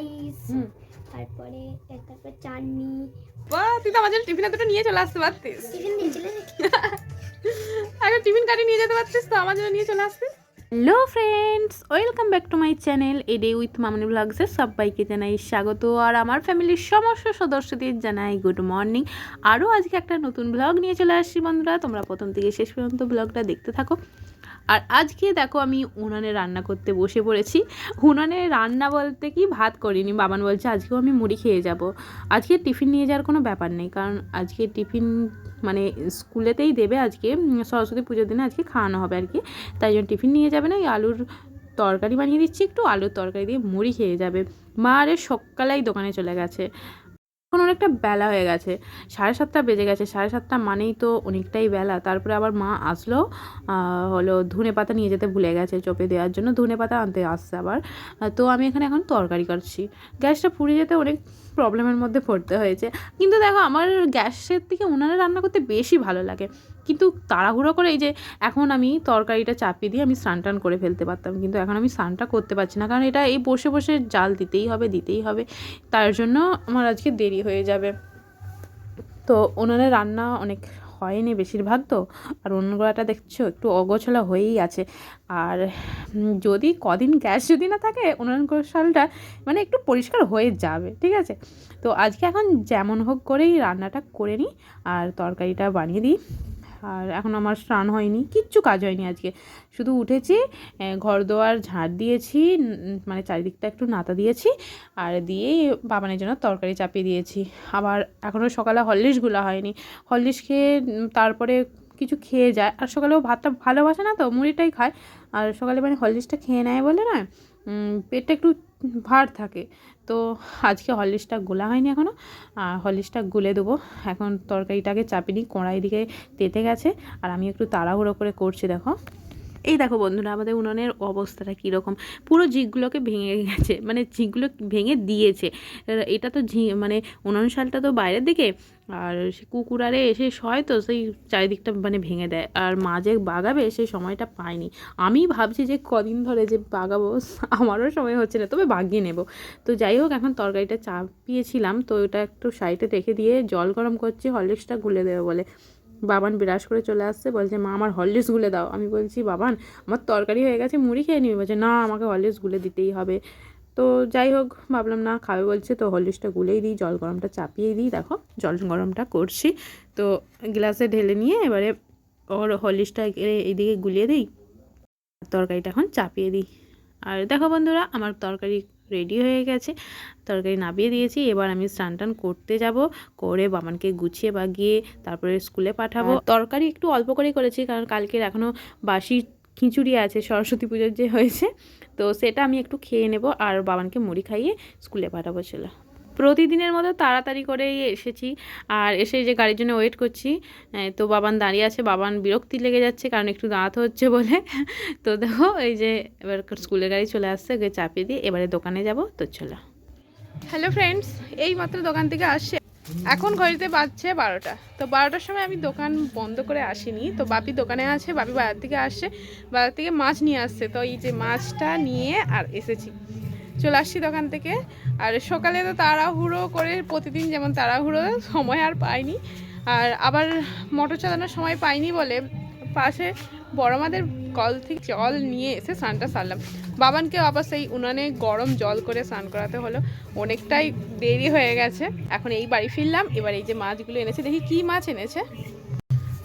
Rice তারপরে তারপর চাটনি। বাহ তুই তো আমার জন্য টিফিনে দুটো নিয়ে চলে আসতে পারতিস। চিকেন দিয়েছিলে নাকি আগে টিফিন কাটি নিয়ে যেতে পারতিস তো আমার জন্য নিয়ে চলে আসতিস hello friends welcome back to my channel a day with Mamoni ব্লগসে সবাইকে জানাই স্বাগত আর আমার ফ্যামিলির সমস্ত সদস্যদের জানাই গুড মর্নিং আরও আজকে একটা নতুন ব্লগ নিয়ে চলে আসছি বন্ধুরা তোমরা প্রথম থেকে শেষ পর্যন্ত ব্লগটা দেখতে থাকো। আর আজকে দেখো আমি উনানে রান্না করতে বসে পড়েছি। উনানে রান্না বলতে কি ভাত করিনি, বাবান বলছে আজকেও আমি মুড়ি খেয়ে যাব। আজকে টিফিন নিয়ে যাওয়ার কোনো ব্যাপার নেই, কারণ আজকে টিফিন মানে স্কুলেতেই দেবে আজকে সরস্বতী পুজোর দিনে আজকে খাওয়ানো হবে আর কি। তাই জন্য টিফিন নিয়ে যাবে না, এই আলুর তরকারি বানিয়ে দিচ্ছি, একটু আলুর তরকারি দিয়ে মুড়ি খেয়ে যাবে। মা আরে সকালেই দোকানে চলে গেছে। এখন অনেকটা বেলা হয়ে গেছে। সাড়ে সাতটা বেজে গেছে। সাড়ে সাতটা মানেই তো অনেকটাই বেলা। তারপরে আবার মা আসলো হলো ধনে পাতা নিয়ে যেতে ভুলে গেছে চোপে দেওয়ার জন্য। ধনে পাতা আনতে আসছে আবার। তো আমি এখানে এখন তরকারি করছি। গ্যাসটা পুড়ে যেতে অনেক প্রবলেমের মধ্যে পড়তে হয়েছে। কিন্তু দেখো, আমার গ্যাসের থেকে উনানে রান্না করতে বেশি ভালো লাগে। কিন্তু তাড়াহুড়ো করে এই যে এখন আমি তরকারিটা চাপিয়ে দিয়ে আমি স্নান টান করে ফেলতে পারতাম। কিন্তু এখন আমি স্নানটা করতে পারছি না। কারণ এটা এই বসে বসে জাল দিতেই হবে দিতেই হবে। তার জন্য আমার আজকে দেরি হয়ে যাবে। তো উনানে রান্না অনেক হয়নি বেশিরভাগ তো। আর অন্যগুলোটা দেখছ একটু অগোছলা হয়েই আছে। আর যদি কদিন গ্যাস যদি না থাকে, উনান গোশালটা মানে একটু পরিষ্কার হয়ে যাবে, ঠিক আছে? তো আজকে এখন যেমন হোক করেই রান্নাটা করে নিই। আর তরকারিটা বানিয়ে দিই। আর এখন আমার স্নান হয়নি, কিচ্ছু কাজ হয়নি আজকে। শুধু উঠেছি ঘর দোয়ার ঝাড় দিয়েছি মানে চারিদিকটা একটু নাতা দিয়েছি, আর দিয়ে বাবানের জন্য তরকারি চাপিয়ে দিয়েছি। আবার এখনও সকালে হরলিক্সগুলো হয়নি। হরলিক্স খেয়ে তারপরে কিছু খেয়ে যায়। আর সকালেও ভাতটা ভালোবাসে না তো, মুড়িটাই খায়। আর সকালে মানে হরলিক্সটা খেয়ে নেয় বলে না পেটটা একটু ভার থাকে। তো আজকে হরলিক্সটা গোলা হয়নি এখনও আর হরলিক্সটা গুলে দেবো। এখন তরকারিটাকে চাপিনি, কড়াই দিকে তেতে গেছে। আর আমি একটু তাড়াহুড়ো করে করছি, দেখো। এই দেখো বন্ধুরা, আমাদের উনুনের অবস্থাটা কীরকম? পুরো জিগুলোকে ভেঙে গেছে মানে জিগুলো ভেঙে দিয়েছে। এটা তো ঝি মানে উনুন শালটা তো বাইরের দিকে, আর সে কুকুরারে এসে শয় তো, সেই চারিদিকটা মানে ভেঙে দেয়। আর মা যে বাগাবে সেই সময়টা পায়নি। আমি ভাবছি যে কদিন ধরে যে বাগাবো, আমারও সময় হচ্ছে না, তবে বাগিয়ে নেব। তো যাই হোক, এখন তরকারিটা চাপিয়েছিলাম, তো ওটা একটু সাইডে রেখে দিয়ে জল গরম করছি, হরলিক্সটা গুলে দেবে বলে। বাবান বিরাস করে চলে আসছে, বলছে, মা, আমার হরলিক্স গুলে দাও। আমি বলছি, বাবান, আমার তরকারি হয়ে গেছে, মুড়ি খেয়ে নিবি? বলছে, না, আমাকে হরলিক্স গুলে দিতেই হবে। তো যাই হোক, ভাবলাম, না, খাবে। বলছে, তো হরলিক্সটা গুলেই দিই, জল গরমটা চাপিয়ে দিই। দেখো, জল গরমটা করছি। তো গ্লাসে ঢেলে নিয়ে এবারে ওর হরলিক্সটা এ- এইদিকে গুলিয়ে দিই তরকারিটা এখন চাপিয়ে দিই। আর দেখো বন্ধুরা, আমার তরকারি রেডি হয়ে গেছে। তরকারি নামিয়ে দিয়েছি। এবার আমি স্নান টান করতে যাব। করে বাবানকে গুছিয়ে বাগিয়ে তারপরে স্কুলে পাঠাবো। তরকারি একটু অল্প করেই করেছি কারণ কালকের এখনও বাসি খিচুড়ি আছে, সরস্বতী পুজোর যে হয়েছে। তো সেটা আমি একটু খেয়ে নেব আর বাবানকে মুড়ি খাইয়ে স্কুলে পাঠাবো ছিল প্রতিদিনের মতো তাড়াতাড়ি করেই এসেছি। আর এসে যে গাড়ির জন্য ওয়েট করছি তো বাবান দাঁড়িয়ে আছে। বাবান বিরক্তি লেগে যাচ্ছে কারণ একটু দাঁড়াতে হচ্ছে বলে। তো দেখো, এই যে এবার স্কুলের গাড়ি চলে আসছে, ওকে চাপিয়ে দিয়ে এবারে দোকানে যাব। তো চলো। হ্যালো ফ্রেন্ডস এই মাত্র দোকান থেকে আসছে। এখন ঘড়িতে বাজছে বারোটা। তো বারোটার সময় আমি দোকান বন্ধ করে আসিনি। তো বাপি দোকানে আছে, বাপি বাজার থেকে আসছে। বাজার থেকে মাছ নিয়ে আসছে। তো এই যে মাছটা নিয়ে আর এসেছি। চলে আসছি দোকান থেকে। আর সকালে তো তাড়াহুড়ো করে প্রতিদিন যেমন তাড়াহুড়ো সময় আর পাইনি। আর আবার মোটর চালানোর সময় পাইনি বলে পাশে বড় মাদের কল থেকে জল নিয়ে এসে স্নানটা সারলাম। বাবানকে আবার সেই উনানে গরম জল করে স্নান করাতে হলো। অনেকটাই দেরি হয়ে গেছে। এখন এই বাড়ি ফিরলাম। এবার এই যে মাছগুলো এনেছে দেখি কি মাছ এনেছে।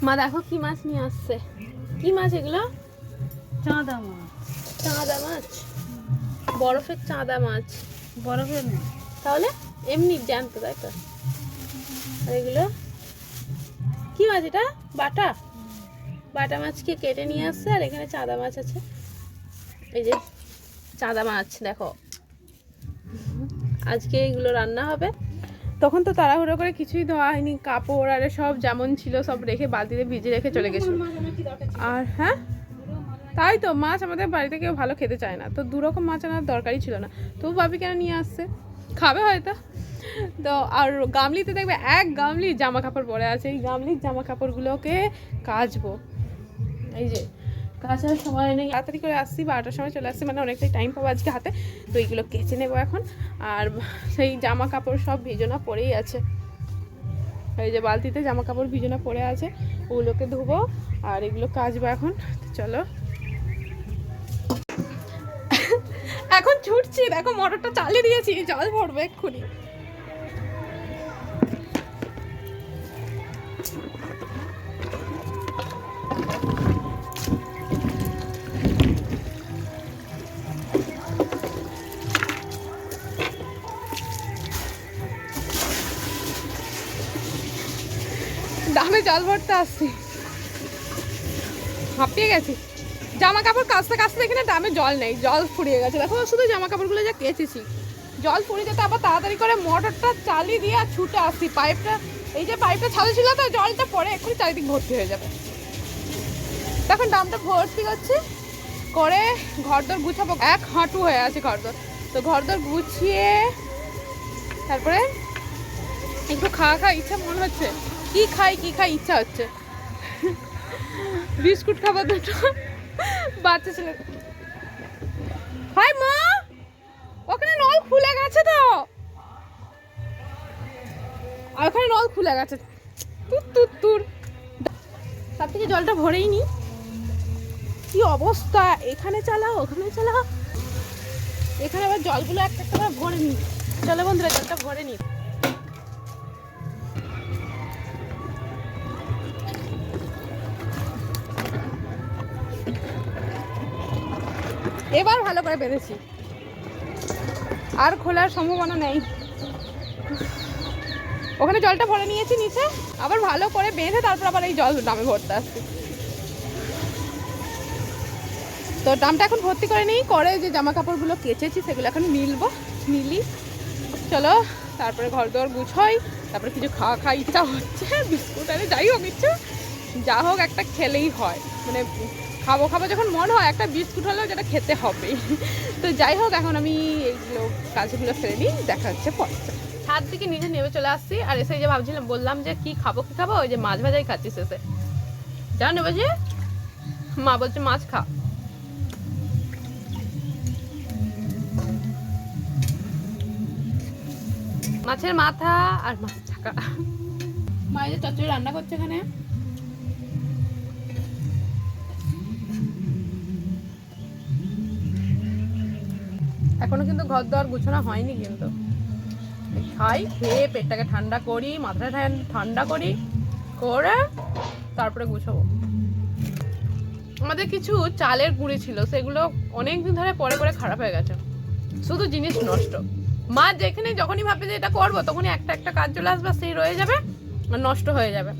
মা দেখো কি মাছ নিয়ে আসছে। কি মাছ এগুলো? চাঁদা মাছ। চাঁদা মাছ? বরফের চাঁদা মাছ। বরফের না তাহলে এমনি জ্যান্ত তাই তো? আর এগুলো? কি মাছ এটা? বাটা? বাটা মাছকে কেটে নিয়ে আসছে আর এখানে চাঁদা মাছ আছে। এই যে চাঁদা মাছ দেখো। আজকে এগুলো রান্না হবে। তখন তো তাড়াহুড়ো করে কিছুই ধোয়া হয়নি। কাপড় আর সব যেমন ছিল সব রেখে বালতিতে ভিজে রেখে চলে গেছিল। আর হ্যাঁ? তাই তো, মাছ আমাদের বাড়িতে কেউ ভালো খেতে চায় না। তো দু রকম মাছ আনার দরকারই ছিল না। তবু ভাবি কেন নিয়ে আসছে। খাবে হয়তো। তো আর গামলিতে দেখবে এক গামলি জামা কাপড় পরে আছে। এই গামলির জামা কাপড়গুলোকে কাচবো। এই যে কাছার সময় নেই। তাড়াতাড়ি করে আসছি, বারোটার সময় চলে আসছি। মানে অনেকটাই টাইম পাবো আজকে হাতে। তো এইগুলো কেচে নেব এখন। আর সেই জামা কাপড় সব ভিজোনা পরেই আছে। এই যে বালতিতে জামা কাপড় ভিজোনা পরে আছে। ওগুলোকে ধুবো। আর এগুলো কাচবো এখন। চলো। এখন ছুটছি দেখো মোটরটা চালিয়ে দিয়েছি জল ভরবে এক্ষুনি। জল ভরতে আসছি। হাঁপিয়ে গেছি। জামা কাপড় কাচতে কাচতে দেখি না, দামে জল নেই, জল ফুরিয়ে গেছে। দেখো, শুধু জামা কাপড়গুলো যা কেচেছি। জল ফুরিয়ে যেতে আবার তাড়াতাড়ি করে মোটরটা চালিয়ে দিয়ে আর ছুটে আসছি। পাইপটা, এই যে পাইপটা চালু ছিল তো, জলটা পরে এক্ষুনি চারিদিক ভর্তি হয়ে যাবে। তখন দামটা ভর্তি হচ্ছে। করে ঘরদোর গুছাবো। এক হাঁটু হয়ে আছে ঘরদোর। তো ঘরদোর গুছিয়ে, তারপরে একটু খাওয়া খাওয়া ইচ্ছা মনে হচ্ছে। কি খাই কি খাই, ইচ্ছা হচ্ছে। বিস্কুট খাবার দুটো। বাচ্চা ছেলে। হাই মা, ওখানে নল খুলে গেছে তো। ওখানে নল খুলে গেছে। তুর তুর তুর। তার থেকে জলটা ভরেই নি। কি অবস্থা? এখানে চালাও ওখানে চালাও এখানে আবার জলগুলো একটা একটা করে ভরে নি। চলো বন্ধুরা, জলটা ভরে নি। এবার ভালো করে বেঁধেছি। আর খোলার সম্ভাবনা নেই। ওখানে জলটা ভরে নিয়েছি নিচে, আবার ভালো করে বেঁধে তারপর আবার এই জল ডামে ভরতে আসছি। তো ডামটা এখন ভর্তি করে নিই করে যে জামা কাপড়গুলো কেচেছি সেগুলো এখন মিলবো, মিলি। চলো, তারপরে ঘর দোর গুছোই, তারপরে কিছু খাওয়া খাওয়া ইচ্ছা হচ্ছে, বিস্কুট আরে যাই হোক ইচ্ছা, যা হোক একটা খেলেই হয়। মানে খাব খাব যখন মন হয় একটা বিস্কুট হলেও যেটা খেতে হবে। তো যাই হোক এখন আমি এইগুলো কাজগুলো ফেলে নিই দেখা হচ্ছে পরে। ছাদ দিকে নিজে নেমে চলে আসছি আর এসে যে ভাবছিলাম বললাম যে কি খাব কি খাব? ওই যে মাছ ভাজাই খাচ্ছি শেষে। জানো যে? মা বলছে মাছ খা। মাছের মাথা আর মাছ চাকা। মা এই চচ্চড়ি রান্না করছে এখানে। এখনও কিন্তু ঘর দর গুছানো হয়নি কিন্তু। খাই, খেয়ে পেটটাকে ঠান্ডা করি, মাথাটা ঠান- ঠান্ডা করি, করে তারপরে গুছাবো। আমাদের কিছু চালের গুঁড়ি ছিল, সেগুলো অনেক দিন ধরে পরে পরে খারাপ হয়ে গেছে। শুধু জিনিস নষ্ট। মা যেখানে যখনই ভাবে যে এটা করব, তখনই একটা একটা কাজ চলে আসবে, সেই রয়ে যাবে নষ্ট হয়ে যাবে।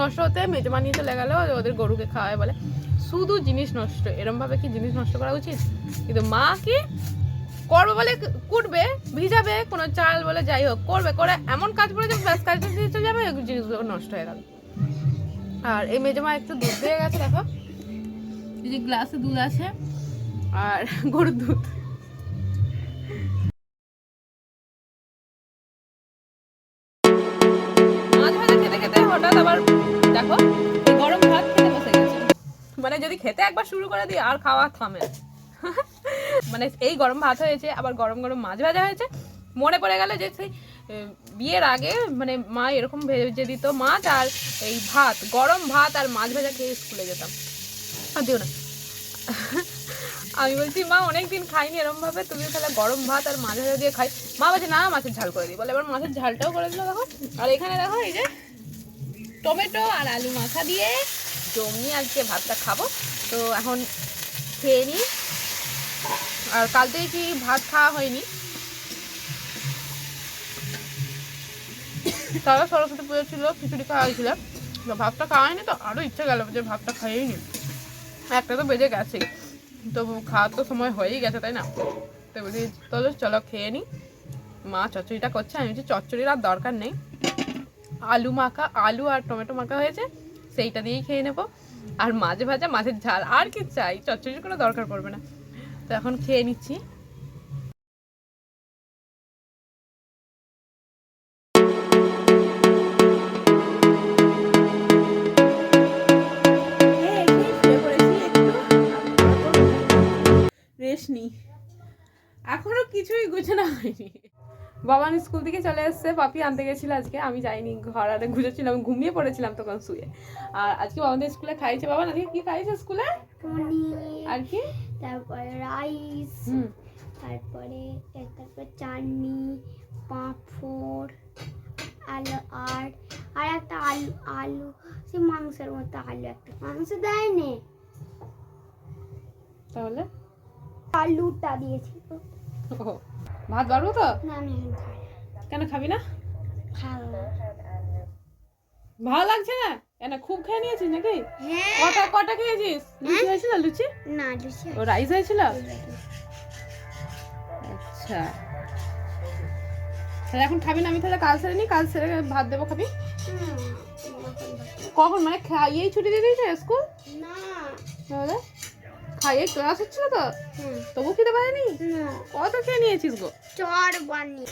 নষ্ট হতে মেজমা নিয়ে চলে গেলো, ওদের গরুকে খাওয়ায় বলে, শুধু জিনিস নষ্ট এরম ভাবে কি জিনিস নষ্ট করা উচিত? কিন্তু মা কি করবে বলে কুটবে, ভিজাবে, কোনো চাল বলে যাই হোক, করবে, করে এমন কাজ করে যাবে ব্যাস কাজটা চলে যাবে জিনিসগুলো নষ্ট হয়ে গেল। আর এই মেজমা একটু দুধ দিয়ে গেছে, দেখো। এই যে গ্লাসে দুধ আছে, আর গরুর দুধ। হঠাৎ আবার দেখো গরম ভাত খেতে বসে গেছে। মানে যদি খেতে একবার শুরু করে দিই, আর খাওয়া থামে মানে এই গরম ভাত হয়েছে, আবার গরম গরম মাছ ভাজা হয়েছে। মনে পড়ে গেল যে সেই বিয়ের আগে মানে মা এরকম ভেজে দিত মাছ আর এই ভাত, গরম ভাত আর মাছ ভাজা খেয়ে স্কুলে যেতাম। আর দিও না। আমি বলছি, মা, অনেকদিন খাইনি এরকম ভাবে তুমি তাহলে গরম ভাত আর মাছ ভাজা দিয়ে খাই। মা বলছে, না, মাছের ঝাল করে দিই। বলে, এবার মাছের ঝালটাও করে দিল দেখো। আর এখানে দেখো, এই যে টমেটো আর আলু মাখা দিয়ে জমিয়ে আজকে ভাতটা খাব। তো এখন খেয়ে নিই আর কাল থেকে কি ভাত খাওয়া হয়নি? তারা সরস্বতী পুজো ছিল, খিচুড়ি খাওয়া হয়েছিল। তো ভাতটা খাওয়া হয়নি তো আরও ইচ্ছে গেল যে ভাতটা খাইয়েই নি। একটা তো বেজে গেছে। তো খাওয়ার তো সময় হয়েই গেছে, তাই না? তো বলছি, চলো চলো, খেয়ে নিই মা চচ্চড়িটা করছে। আমি বলছি, চচ্চড়ির আর দরকার নেই। আলু মাখা, আলু আর টমেটো মাখা হয়েছে, সেইটা দিয়েই খেয়ে নেব। আর মাঝে ভাজা, মাছের ঝাল, আর কি চাই, চচ্চড়ির কোনো দরকার পড়বে না। তো এখন খেয়ে নিচ্ছি। এখনও কিছুই গুছানো হয়নি। বাবান স্কুল থেকে চলে এসছে পাপি আনতে গেছিল আজকে আমি যাইনি ঘর আরে ঘুরেছিলাম ঘুমিয়ে পড়েছিলাম তখন শুয়ে। আর আজকে বাবাদের স্কুলে খাইছে বাবা আজকে কি খাইছে স্কুলে? আর কি? তারপরে রাইস তারপরে তারপরে চাটনি পাঁপড় আলু আর আর একটা আলু আলু সে মাংসের মতো আলু একটা মাংস দেয়নি। তাহলে? আলুটা দিয়েছিল। ভাত বাড়বো তো। কেন খাবি না? ভালো লাগছে না? কেন খুব খেয়ে নিয়েছিস নাকি? হ্যাঁ। কটা কটা খেয়েছিস? লুচি হয়েছিল লুচি? না লুচি ও রাইস হয়েছিল? আচ্ছা। তাহলে এখন খাবি না? আমি তাহলে কাল সেরে নি কাল সেরে ভাত দেবো খাবি? কখন? মানে খাইয়েই ছুটি দিয়ে দিয়েছে স্কুল? না। তাহলে? খাইয়ে ক্লাস হচ্ছিল তো? তবু খেতে পারেনি কত খেয়ে নিয়েছিস গো? চর বানি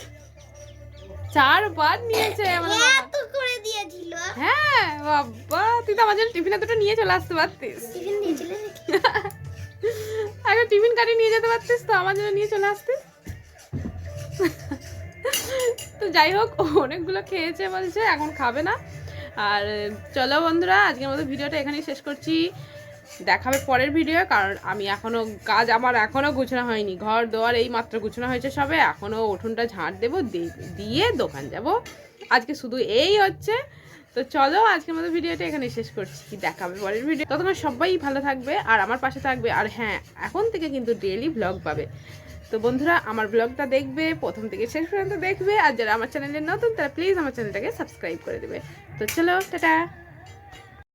চার বার নিয়েছে আমাদের করে দিয়েছিল। হ্যাঁ বাবা তুই তো আমার জন্য টিফিনে দুটো নিয়ে চলে আসতে পারতিস। টিফিন দিয়েছিলে আগে টিফিন কাটি নিয়ে যেতে পারতিস তো আমার জন্য নিয়ে চলে আসতিস তো যাই হোক অনেকগুলো খেয়েছে বলছে এখন খাবে না। আর চলো বন্ধুরা আজকের মতো ভিডিওটা এখানেই শেষ করছি। দেখাবে পরের ভিডিও কারণ আমি এখনও কাজ আমার এখনও গুছানো হয়নি। ঘর, দোয়ার এই মাত্র গুছানো হয়েছে সবে। এখনও উঠোনটা ঝাঁট দেবো দিয়ে দোকান যাব। আজকে শুধু এই হচ্ছে। তো চলো আজকের মতো ভিডিওটা এখানে শেষ করছি। কি দেখাবে পরের ভিডিও ততক্ষণ সবাই ভালো থাকবে, আর আমার পাশে থাকবে, আর হ্যাঁ এখন থেকে কিন্তু ডেইলি ব্লগ পাবে। তো বন্ধুরা, আমার ব্লগটা দেখবে, প্রথম থেকে শেষ পর্যন্ত দেখবে, আর যারা আমার চ্যানেলে নতুন, তারা প্লিজ আমার চ্যানেলটাকে সাবস্ক্রাইব করে দেবে। তো চলো, টাটা!